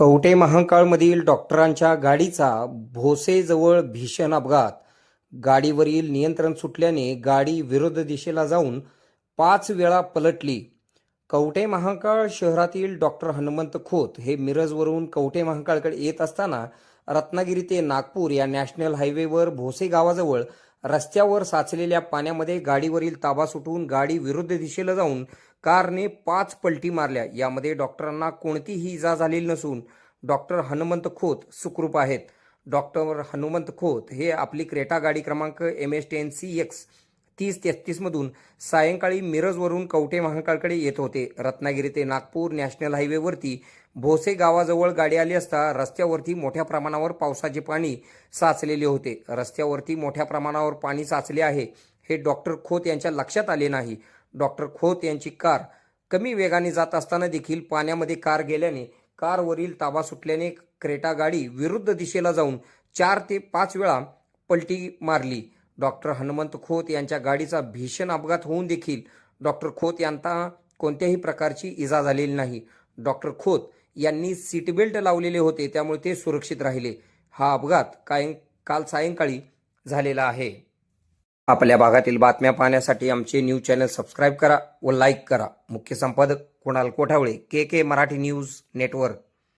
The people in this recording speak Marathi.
कवटे महांकाळमधील डॉक्टरांच्या गाडीचा भोसेजवळ भीषण अपघात. गाडीवरील नियंत्रण सुटल्याने गाडी विरोध दिशेला जाऊन पाच वेळा पलटली. कवटे महांकाळ शहरातील डॉक्टर हनुमंत खोत हे मिरजवरून कवटे महांकाळकडे येत असताना रत्नागिरी ते नागपूर या नॅशनल हायवेवर भोसे गावाजवळ रस्त्यावर साचलेल्या पाण्यामध्ये गाडीवरील ताबा सुटून गाडी विरुद्ध दिशेला जाऊन कारने पाच पलटी मारल्या. यामध्ये डॉक्टरांना कोणतीही इजा झालेली नसून डॉक्टर हनुमंत खोत सुखरूप आहेत. डॉक्टर हनुमंत खोत हे आपली क्रेटा गाडी क्रमांक M S ten C X तीस तेहतीसमधून सायंकाळी मिरजवरून कवठे महाकाळकडे येत होते. रत्नागिरी ते नागपूर नॅशनल हायवेवरती भोसे गावाजवळ गाडी आली असता रस्त्यावरती मोठ्या प्रमाणावर पावसाचे पाणी साचलेले होते. रस्त्यावरती मोठ्या प्रमाणावर पाणी साचले आहे हे डॉक्टर खोत यांच्या लक्षात आले नाही. डॉक्टर खोत यांची कार कमी वेगाने जात असताना देखील पाण्यामध्ये कार गेल्याने कारवरील ताबा सुटल्याने क्रेटा गाडी विरुद्ध दिशेला जाऊन चार ते पाच वेळा पलटी मारली. डॉक्टर हनुमंत खोत यांच्या गाडीचा भीषण अपघात होऊन देखील डॉक्टर खोत यांना कोणत्याही प्रकारची इजा झालेली नाही. डॉक्टर खोत यांनी सीटबेल्ट लावलेले होते त्यामुळे ते सुरक्षित राहिले. हा अपघात काय काल सायंकाळी झालेला आहे. आपल्या भागातील बातम्या पाहण्यासाठी आमचे न्यूज चॅनल सबस्क्राईब करा व लाईक करा. मुख्य संपादक Kunal Kothawale K K Marathi news network.